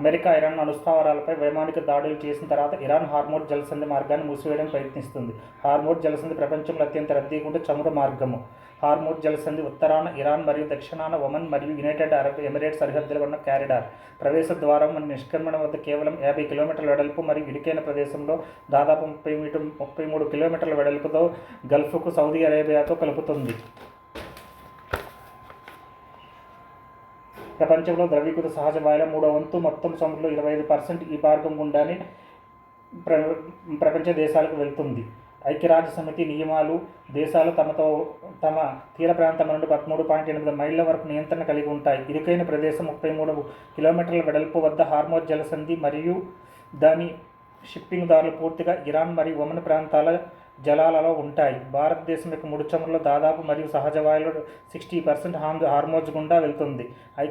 America Iran అణుస్థావరాలపై వైమానిక దాడులు చేసిన తర్వాత ఇరాన్ హార్మోడ్ జలసంధి మార్గాన్ని మూసివేయడానికి ప్రయత్నిస్తుంది. హార్మోడ్ జలసంధి ప్రపంచంలో అత్యంత రద్దీగా ఉండే చమురు మార్గము. హార్మోడ్ జలసంధి ఉత్తరాన ఇరాన్ మరియు దక్షిణాన ఒమన్ మరియు యునైటెడ్ అరబ్ ఎమిరేట్స్ సరిహద్దులో ఉన్న క్యారిడార్ ప్రవేశ ద్వారం మరియు నిష్క్రమణ వద్ద కేవలం యాభై కిలోమీటర్ల వెడల్పు మరియు ఇరుకైన ప్రదేశంలో దాదాపు ముప్పై మీటర్ ముప్పై మూడు కిలోమీటర్ల వెడల్పుతో గల్ఫ్కు సౌదీ అరేబియాతో కలుపుతుంది. ప్రపంచంలో ద్రవీకృత సహజ వాయువుల మూడో వంతు మొత్తం సముద్రంలో ఇరవై ఐదు పర్సెంట్ ఈ మార్గం గుండానే ప్ర ప్రపంచ దేశాలకు వెళ్తుంది. ఐక్యరాజ్య సమితి నియమాలు దేశాలు తమతో తమ తీర ప్రాంతం నుండి పదమూడు పాయింట్ ఎనిమిది మైళ్ళ వరకు నియంత్రణ కలిగి ఉంటాయి. ఇరుకైన ప్రదేశం ముప్పై మూడు కిలోమీటర్ల వెడల్పు వద్ద హార్మోజ్ జలసంధి మరియు దాని షిప్పింగ్ దారులు పూర్తిగా ఇరాన్ మరియు ఒమన్ ప్రాంతాల జలాలలో ఉంటాయి. భారతదేశం యొక్క ముడిచమురులో దాదాపు మరియు సహజ వాయువులో సిక్స్టీ పర్సెంట్ హార్మోన్స్ గుండా వెళ్తుంది. ఐ